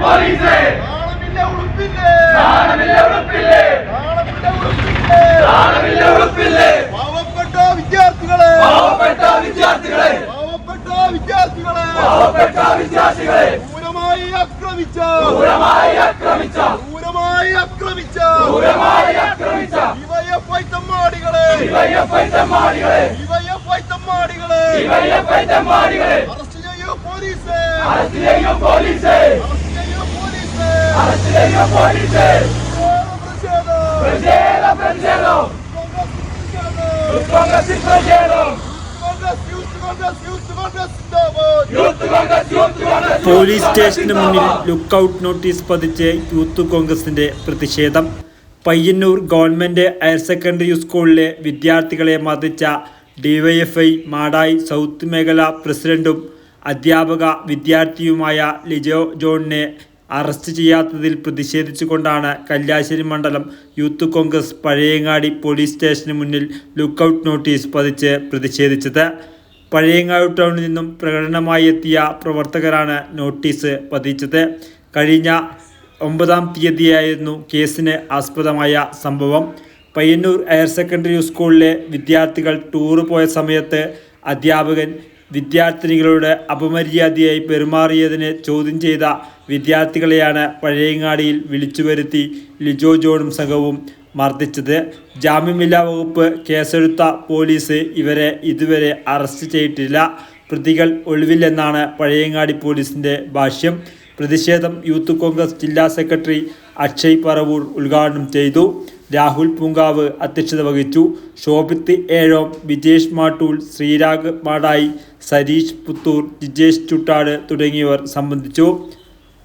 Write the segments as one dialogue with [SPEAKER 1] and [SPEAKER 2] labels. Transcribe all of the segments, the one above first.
[SPEAKER 1] പോലീസേ.
[SPEAKER 2] നാണമില്ല
[SPEAKER 1] ഉടുപ്പില്ലേ
[SPEAKER 2] നാണമില്ല
[SPEAKER 1] ഉടുപ്പില്ലേ
[SPEAKER 2] പാവപ്പെട്ട വിദ്യാർത്ഥികളെ.
[SPEAKER 1] പാവപ്പെട്ട വിദ്യാർത്ഥികളെ.
[SPEAKER 2] പാവപ്പെട്ട വിദ്യാർത്ഥികളെ.
[SPEAKER 1] പാവപ്പെട്ട വിദ്യാർത്ഥികളെ.
[SPEAKER 2] ക്രൂരമായി ആക്രമിച്ച.
[SPEAKER 1] ക്രൂരമായി ആക്രമിച്ച.
[SPEAKER 2] ക്രൂരമായി ആക്രമിച്ച.
[SPEAKER 1] ക്രൂരമായി ആക്രമിച്ച.
[SPEAKER 2] ഡിവൈഎഫ്ഐ തമ്മാടികളെ
[SPEAKER 1] ഡിവൈഎഫ്ഐ തെമ്മാടികളെ
[SPEAKER 2] ഡിവൈഎഫ്ഐ തമ്മാടികളെ
[SPEAKER 1] ഡിവൈഎഫ്ഐ തെമ്മാടികളെ
[SPEAKER 2] അറസ്റ്റ് ചെയ്യൂ പോലീസേ.
[SPEAKER 1] അറസ്റ്റ് ചെയ്യൂ പോലീസേ.
[SPEAKER 2] അറസ്റ്റ് ചെയ്യൂ പോലീസേ പ്രതിഷേധം
[SPEAKER 1] പ്രതിഷേധം
[SPEAKER 2] കോൺഗ്രസ്
[SPEAKER 3] പോലീസ് സ്റ്റേഷന് മുന്നിൽ ലുക്കൌട്ട് നോട്ടീസ് പതിച്ച് യൂത്ത് കോൺഗ്രസിന്റെ പ്രതിഷേധം. പയ്യന്നൂർ ഗവൺമെന്റ് ഹയർ സെക്കൻഡറി സ്കൂളിലെ വിദ്യാർത്ഥികളെ മതിച്ച ഡിവൈഎഫ്ഐ മാടായി സൗത്ത് മേഖല പ്രസിഡന്റും അധ്യാപക വിദ്യാർത്ഥിയുമായ ലിജോ ജോണിനെ അറസ്റ്റ് ചെയ്യാത്തതിൽ പ്രതിഷേധിച്ചുകൊണ്ടാണ് കല്യാശ്ശേരി മണ്ഡലം യൂത്ത് കോൺഗ്രസ് പഴയങ്ങാടി പോലീസ് സ്റ്റേഷന് മുന്നിൽ ലുക്കൌട്ട് നോട്ടീസ് പതിച്ച് പ്രതിഷേധിച്ചത്. പഴയങ്ങാട് ടൗണിൽ നിന്നും പ്രകടനമായി എത്തിയ പ്രവർത്തകരാണ് നോട്ടീസ് പതിച്ചത്. കഴിഞ്ഞ ഒമ്പതാം തീയതിയായിരുന്നു കേസിന് ആസ്പദമായ സംഭവം. പയ്യന്നൂർ ഹയർ സെക്കൻഡറി സ്കൂളിലെ വിദ്യാർത്ഥികൾ ടൂർ പോയ സമയത്ത് അധ്യാപകൻ വിദ്യാർത്ഥിനികളോട് അപമര്യാദയായി പെരുമാറിയതിനെ ചോദ്യം ചെയ്ത വിദ്യാർത്ഥികളെയാണ് പഴയങ്ങാടിയിൽ വിളിച്ചു വരുത്തി ലിജോ ജോണും സംഘവും മർദ്ദിച്ചത്. ജാമ്യമില്ലാ വകുപ്പ് കേസെടുത്ത പോലീസ് ഇവരെ ഇതുവരെ അറസ്റ്റ് ചെയ്തിട്ടില്ല. പ്രതികൾ ഒളിവില്ലെന്നാണ് പഴയങ്ങാടി പോലീസിന്റെ ഭാഷ്യം. പ്രതിഷേധം യൂത്ത് കോൺഗ്രസ് ജില്ലാ സെക്രട്ടറി അക്ഷയ് പറവൂർ ഉദ്ഘാടനം ചെയ്തു. രാഹുൽ പൂങ്കാവ് അധ്യക്ഷത വഹിച്ചു. ശോഭിത്ത് ഏഴോം വിജേഷ് മാട്ടൂൽ ശ്രീരാഗ് മാടായി സരീഷ് പുത്തൂർ ജിജേഷ് ചുട്ടാട് തുടങ്ങിയവർ സംബന്ധിച്ചു.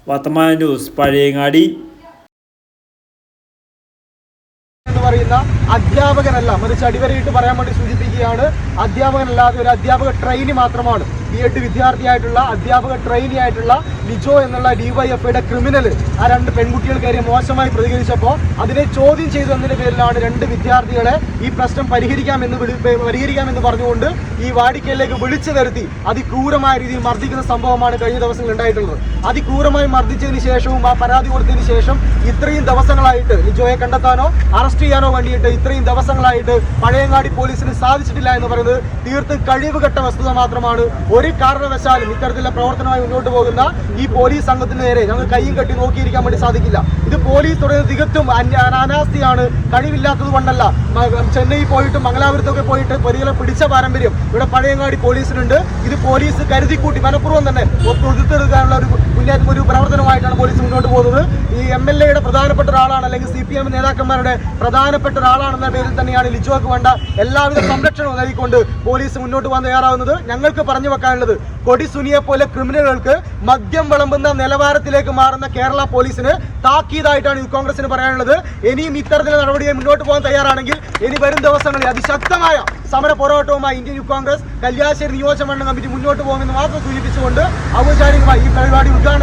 [SPEAKER 3] വർത്തമാന ന്യൂസ് പഴയങ്ങാടി.
[SPEAKER 2] പറയുന്ന അധ്യാപകനല്ല. മറിച്ച് അടിവരയിട്ട് പറയാൻ വേണ്ടി സൂചിപ്പിക്കുകയാണ് അധ്യാപകനല്ലാതെ ഒരു അധ്യാപക ട്രെയിനി മാത്രമാണ്. ബി എഡ് വിദ്യാർത്ഥിയായിട്ടുള്ള അധ്യാപക ട്രെയിനി ആയിട്ടുള്ള ലിജോ എന്നുള്ള ഡിവൈഎഫ്ഐയുടെ ക്രിമിനൽ ആ രണ്ട് പെൺകുട്ടികൾക്കാരെ മോശമായി പ്രതികരിച്ചപ്പോൾ അതിനെ ചോദ്യം ചെയ്തു എന്നതിന്റെ പേരിലാണ് രണ്ട് വിദ്യാർത്ഥികളെ ഈ പ്രശ്നം പരിഹരിക്കാമെന്ന് പരിഹരിക്കാമെന്ന് പറഞ്ഞുകൊണ്ട് ഈ വാടിക്കലിലേക്ക് വിളിച്ചു വരുത്തി അതിക്രൂരമായ രീതിയിൽ മർദ്ദിക്കുന്ന സംഭവമാണ് കഴിഞ്ഞ ദിവസങ്ങൾ ഉണ്ടായിട്ടുള്ളത്. അതിക്രൂരമായി മർദ്ദിച്ചതിന് ശേഷവും ആ പരാതി കൊടുത്തതിന് ശേഷം ഇത്രയും ദിവസങ്ങളായിട്ട് ലിജോയെ കണ്ടെത്താനോ അറസ്റ്റ് ചെയ്യാനോ വേണ്ടിയിട്ട് ഇത്രയും ദിവസങ്ങളായിട്ട് പഴയങ്ങാടി പോലീസിന് സാധിച്ചിട്ടില്ല എന്ന് പറയുന്നത് തീർത്തും കഴിവുകെട്ട വസ്തുത മാത്രമാണ്. ഒരു കാരണവശാലും ഇത്തരത്തിലുള്ള പ്രവർത്തനമായി മുന്നോട്ട് പോകുന്ന ഈ പോലീസ് സംഘത്തിന് നേരെ ഞങ്ങൾ കൈയും കെട്ടി നോക്കിയിരിക്കാൻ വേണ്ടി സാധിക്കില്ല. ഇത് പോലീസ് തുടങ്ങിയത് തികത്തും അനാസ്ഥയാണ് കഴിവില്ലാത്തത് കൊണ്ടല്ല. ചെന്നൈ പോയിട്ട് മംഗലാപുരത്തൊക്കെ പോയിട്ട് പ്രതികളെ പിടിച്ച പാരമ്പര്യം ഇവിടെ പഴയങ്ങാടി പോലീസിനുണ്ട്. ഇത് പോലീസ് കരുതിക്കൂട്ടി മനഃപൂർവം തന്നെ ഒത്തുതിർക്കാനുള്ള ഒരു മുന്നേറ്റം ഒരു പ്രവർത്തനമായിട്ടാണ് പോലീസ് മുന്നോട്ട് പോകുന്നത്. ഈ എം എൽ എയുടെ പ്രധാനപ്പെട്ട ഒരാളാണ് അല്ലെങ്കിൽ സി പി എം നേതാക്കന്മാരുടെ പ്രധാനപ്പെട്ട ഒരാളാണെന്ന പേരിൽ തന്നെയാണ് ലിജോക്ക് വേണ്ട എല്ലാവിധ സംരക്ഷണവും നൽകിക്കൊണ്ട് പോലീസ് മുന്നോട്ട് പോകാൻ തയ്യാറാവുന്നത്. ഞങ്ങൾക്ക് പറഞ്ഞു വെക്കാനുള്ളത് കൊടി സുനിയെ പോലെ ക്രിമിനലുകൾക്ക് മദ്യം വിളമ്പുന്ന നിലവാരത്തിലേക്ക് മാറുന്ന കേരള പോലീസിന് താക്കീതായിട്ടാണ് യൂത്ത് കോൺഗ്രസിന് പറയാനുള്ളത്. ഇനിയും ഇത്തരത്തിലുള്ള നടപടിയെ മുന്നോട്ട് പോകാൻ തയ്യാറാണെങ്കിൽ ഇനി വരും ദിവസങ്ങളിൽ അതിശക്തമായ സമര പോരാട്ടവുമായി ഇന്ത്യൻ യൂത്ത് കോൺഗ്രസ് കല്യാശ്ശേരി നിയോജകമണ്ഡലം കമ്മിറ്റി മുന്നോട്ട് പോകുമെന്ന് മാത്രം സൂചിപ്പിച്ചുകൊണ്ട് ഔപചാരികമായി ഈ പരിപാടി ഉദ്ഘാടനം